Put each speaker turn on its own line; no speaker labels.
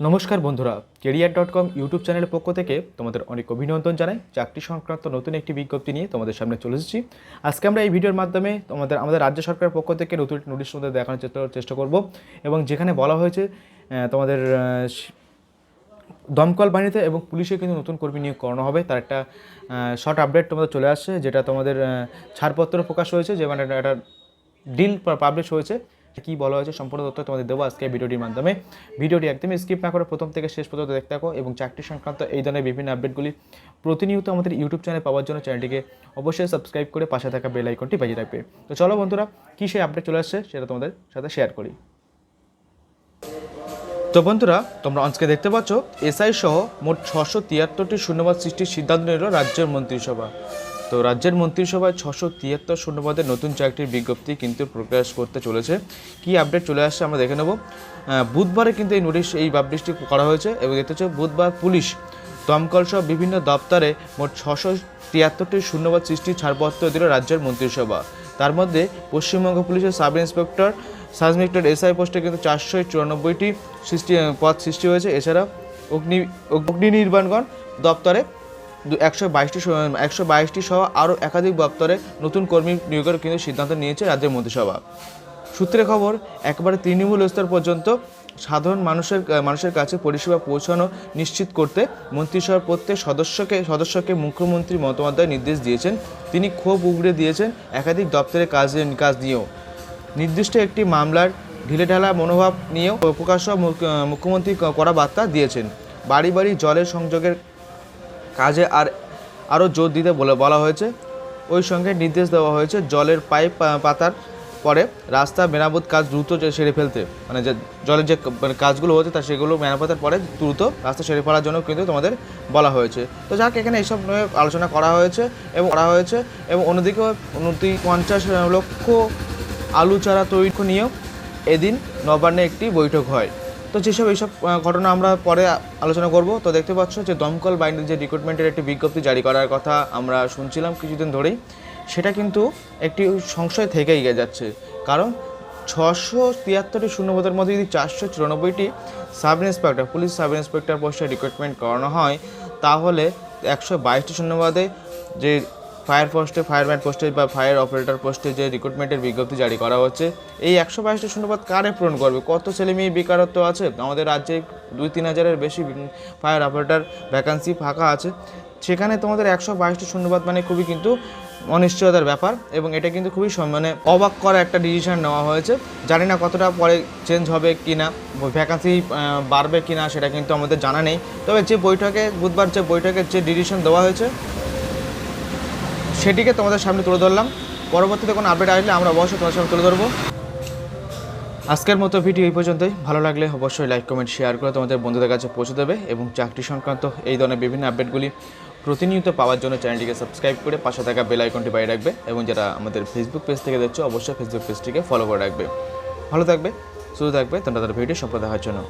নমস্কার বন্ধুরা career dot com YouTube চ্যানেলের পক্ষ থেকে তোমাদের অনেক অভিনন্দন জানাই। চাকরি সংক্রান্ত নতুন একটি বিজ্ঞপ্তি নিয়ে তোমাদের সামনে চলে এসেছি। আজকে আমরা এই ভিডিওর মাধ্যমে তোমাদের, আমাদের রাজ্য সরকারের পক্ষ থেকে নতুন একটি নোটিশ তোমাদের দেখানোর চেষ্টা করব এবং যেখানে বলা হয়েছে তোমাদের দমকল বাহিনীতে এবং পুলিশে কিন্তু নতুন কর্মী নিয়োগ করানো হবে। তার একটা শর্ট আপডেট তোমাদের চলে আসছে, যেটা তোমাদের ছাড়পত্র প্রকাশ হয়েছে, যে মানে একটা ডিল পাবলিশ হয়েছে। কী বলা হয়েছে সম্পূর্ণ তথ্য তোমাদের দেবো আজকে ভিডিওটির মাধ্যমে। ভিডিওটি একদমই স্কিপ না করে প্রথম থেকে শেষ পর্যন্ত দেখতে থাকো এবং চাকরি সংক্রান্ত এই ধরনের বিভিন্ন আপডেটগুলি প্রতিনিয়ত আমাদের ইউটিউব চ্যানেল পাওয়ার জন্য চ্যানেলটিকে অবশ্যই সাবস্ক্রাইব করে পাশে থাকা বেল আইকনটি বাজিয়ে রাখবে। তো চলো বন্ধুরা, কী সেই আপডেট চলে আসছে সেটা তোমাদের সাথে শেয়ার করি। তো বন্ধুরা, তোমরা আজকে দেখতে পাচ্ছ, এসআই সহ মোট ছশো তিয়াত্তরটি শূন্যবাদ সৃষ্টির সিদ্ধান্ত নিল রাজ্যের মন্ত্রিসভা। তো রাজ্যের মন্ত্রিসভায় ছশো তিয়াত্তর শূন্যপদের নতুন চাকরির বিজ্ঞপ্তি কিন্তু প্রকাশ করতে চলেছে। কি আপডেট চলে আসছে আমরা দেখে নেব। বুধবারে কিন্তু এই নোটিশ এই পাবলিশটি করা হয়েছে এবং দেখতে হচ্ছে বুধবার পুলিশ, দমকল সহ বিভিন্ন দপ্তরে মোট ছশো তিয়াত্তরটি শূন্যবাদ সৃষ্টির ছাড়পত্র দিল রাজ্যের মন্ত্রিসভা। তার মধ্যে পশ্চিমবঙ্গ পুলিশের sub inspector sub inspector SI পোস্টে কিন্তু চারশো চুরানব্বইটি সৃষ্টি, পদ সৃষ্টি হয়েছে। এছাড়া অগ্নি অগ্নি নির্মাণগণ দপ্তরে একশো বাইশটি একশো বাইশটি সহ আরও একাধিক দপ্তরে নতুন কর্মী নিয়োগের কিন্তু সিদ্ধান্ত নিয়েছে রাজ্যের মন্ত্রিসভা। সূত্রে খবর, একবারে তৃণমূল স্তর পর্যন্ত সাধারণ মানুষের মানুষের কাছে পরিষেবা পৌঁছানো নিশ্চিত করতে মন্ত্রিসভার প্রত্যেক সদস্যকে সদস্যকে মুখ্যমন্ত্রী মমতা নির্দেশ দিয়েছেন। তিনি ক্ষোভ উগড়ে দিয়েছেন একাধিক দপ্তরের কাজ কাজ নিয়েও। নির্দিষ্ট একটি মামলার ঢিলেঢালা মনোভাব নিয়েও প্রকাশ্য মুখ- মুখ্যমন্ত্রী করা বার্তা দিয়েছেন। বাড়ি বাড়ি জলের সংযোগের কাজে আর আরও জোর দিতে বলে বলা হয়েছে। ওই সঙ্গে নির্দেশ দেওয়া হয়েছে জলের পাইপ পাতার পরে রাস্তা মেরামত কাজ দ্রুত সেরে ফেলতে। মানে যে জলের যে মানে কাজগুলো হচ্ছে তা সেগুলো মেরামতের পরে দ্রুত রাস্তা সেরে ফেলার জন্য কিন্তু তোমাদের বলা হয়েছে। তো যাক, এখানে এইসব নিয়ে আলোচনা করা হয়েছে এবং করা হয়েছে এবং অন্যদিকে উনতি পঞ্চাশ লক্ষ আলু চারা তৈরি নিয়েও এদিন নবান্নে একটি বৈঠক হয়। তো যেসব এইসব ঘটনা আমরা পরে আলোচনা করব, তো দেখতে পাচ্ছ যে দমকল বাহিনীর যে রিক্রুটমেন্টের একটি বিজ্ঞপ্তি জারি করার কথা আমরা শুনছিলাম কিছুদিন ধরেই, সেটা কিন্তু একটি সংশয় থেকেই গিয়ে যাচ্ছে। কারণ ছশো তিয়াত্তরটি শূন্যপদের মধ্যে যদি চারশো চুরানব্বইটি sub inspector, police sub inspector পোস্টে রিক্রুটমেন্ট করানো হয়, তাহলে একশো বাইশটি শূন্যপদে যে ফায়ার পোস্টে, ফায়ারম্যান পোস্টে বা ফায়ার অপারেটর পোস্টে যে রিক্রুটমেন্টের বিজ্ঞপ্তি জারি করা হচ্ছে, এই একশো বাইশটি শূন্যপদ কারে পূরণ করবে? কত ছেলে মেয়ে বেকারত্ব আছে? আমাদের রাজ্যে দুই তিন হাজারের বেশি ফায়ার অপারেটর ভ্যাকান্সি ফাঁকা আছে। সেখানে তোমাদের একশো বাইশটি শূন্যপদ মানে খুবই কিন্তু অনিশ্চয়তার ব্যাপার এবং এটা কিন্তু খুবই মানে অবাক করা একটা ডিসিশন নেওয়া হয়েছে। জানি না কতটা পরে চেঞ্জ হবে কি না ভ্যাকান্সি বাড়বে কি না সেটা কিন্তু আমাদের জানা নেই। তবে যে বৈঠকে, বুধবার যে বৈঠকের যে ডিসিশন দেওয়া হয়েছে সেটিকে তোমাদের সামনে তুলে ধরলাম। পরবর্তীতে কোনো আপডেট আসলে আমরা অবশ্যই তোমাদের সামনে তুলে ধরবো। আজকের মতো ভিডিও এই পর্যন্তই। ভালো লাগলে অবশ্যই লাইক কমেন্ট শেয়ার করে তোমাদের বন্ধুদের কাছে পৌঁছে দেবে এবং চাকরি সংক্রান্ত এই ধরনের বিভিন্ন আপডেটগুলি প্রতিনিয়ত পাওয়ার জন্য চ্যানেলটিকে সাবস্ক্রাইব করে পাশে থাকা বেল আইকনটি বাইরে রাখবে এবং যারা আমাদের ফেসবুক পেজ থেকে দেখছ, অবশ্যই ফেসবুক পেজটিকে ফলো করে রাখবে। ভালো থাকবে শুধু থাকবে তোমরা তাদের ভিডিও সম্পর্কে দেখার জন্য।